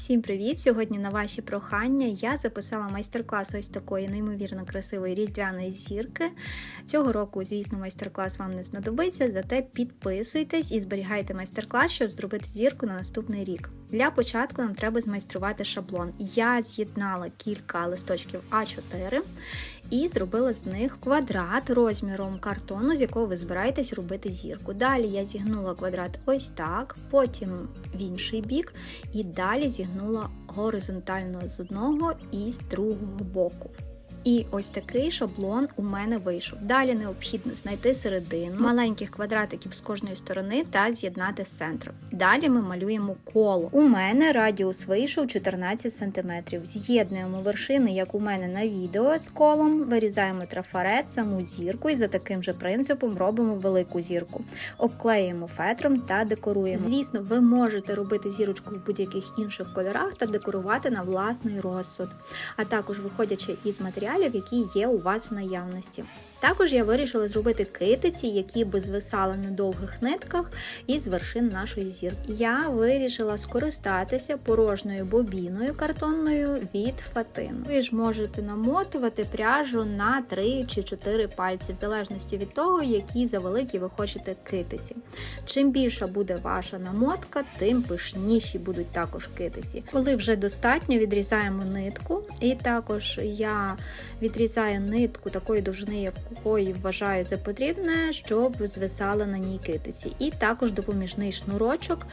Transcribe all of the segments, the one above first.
Всім привіт! Сьогодні на ваші прохання я записала майстер-клас ось такої неймовірно красивої різдвяної зірки. Цього року, звісно, майстер-клас вам не знадобиться, зате підписуйтесь і зберігайте майстер-клас, щоб зробити зірку на наступний рік. Для початку нам треба змайструвати шаблон. Я з'єднала кілька листочків А4 і зробила з них квадрат розміром картону, з якого ви збираєтесь робити зірку. Далі я зігнула квадрат ось так, потім в інший бік, і далі зігнула горизонтально з одного і з другого боку. І ось такий шаблон у мене вийшов. Далі необхідно знайти середину маленьких квадратиків з кожної сторони та з'єднати з центром. Далі ми малюємо коло. У мене радіус вийшов 14 см. З'єднуємо вершини, як у мене на відео з колом, вирізаємо трафарет, саму зірку і за таким же принципом робимо велику зірку. Обклеюємо фетром та декоруємо. Звісно, ви можете робити зірочку в будь-яких інших кольорах та декорувати на власний розсуд, а також виходячи із матеріалів, які є у вас в наявності. Також я вирішила зробити китиці, які би звисали на довгих нитках із вершин нашої зірки. Я вирішила скористатися порожньою бобіною картонною від фатину. Ви ж можете намотувати пряжу на 3 чи 4 пальці, в залежності від того, які завеликі ви хочете китиці. Чим більша буде ваша намотка, тим пишніші будуть також китиці. Коли вже достатньо, відрізаємо нитку, і також я відрізаю нитку такої довжини, якої вважаю за потрібне, щоб звисала на ній китиці. І також допоміжний шнурочок,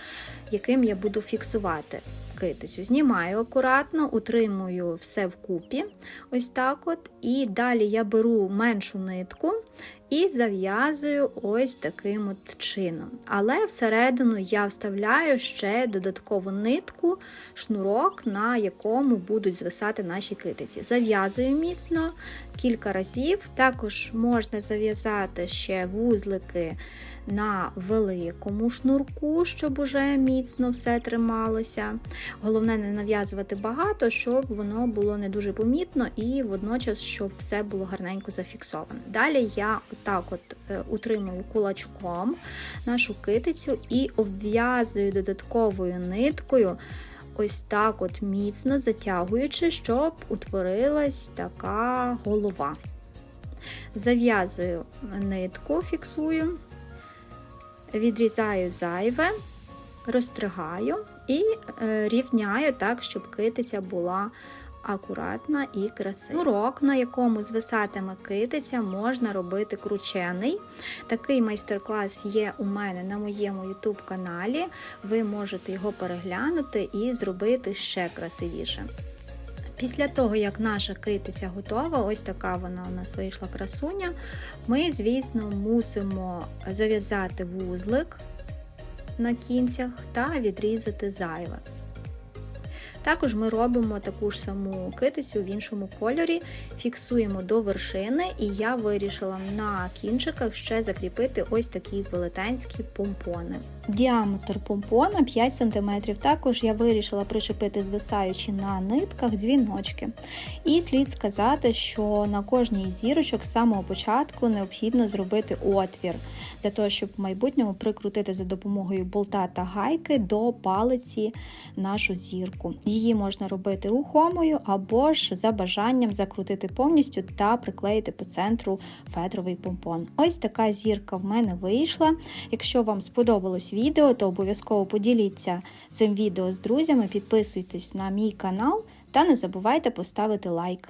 яким я буду фіксувати китицю. Знімаю акуратно, утримую все вкупі, ось так от. І далі я беру меншу нитку і зав'язую ось таким от чином. Але всередину я вставляю ще додаткову нитку, шнурок, на якому будуть звисати наші китиці. Зав'язую міцно кілька разів. Також можна зав'язати ще вузлики на великому шнурку, щоб уже міцно все трималося. Головне не нав'язувати багато, щоб воно було не дуже помітно і водночас, щоб все було гарненько зафіксовано. Далі я отак от е, утримую кулачком нашу китицю і обв'язую додатковою ниткою. Ось так от міцно затягуючи, щоб утворилась така голова. Зав'язую нитку, фіксую, відрізаю зайве, розстригаю і е, рівняю так, щоб китиця була акуратна і красива. Урок, на якому звисатиме китиця, можна робити кручений. Такий майстер-клас є у мене на моєму YouTube каналі. Ви можете його переглянути і зробити ще красивіше. Після того, як наша китиця готова, ось така вона у нас вийшла красуня, ми, звісно, мусимо зав'язати вузлик на кінцях та відрізати зайве. Також ми робимо таку ж саму китицю в іншому кольорі, фіксуємо до вершини, і я вирішила на кінчиках ще закріпити ось такі велетенські помпони. Діаметр помпона 5 см. Також я вирішила причепити звисаючи на нитках дзвіночки. І слід сказати, що на кожній зірочок з самого початку необхідно зробити отвір, для того, щоб в майбутньому прикрутити за допомогою болта та гайки до палиці нашу зірку. Її можна робити рухомою або ж за бажанням закрутити повністю та приклеїти по центру фетровий помпон. Ось така зірка в мене вийшла. Якщо вам сподобалось відео, то обов'язково поділіться цим відео з друзями, підписуйтесь на мій канал та не забувайте поставити лайк.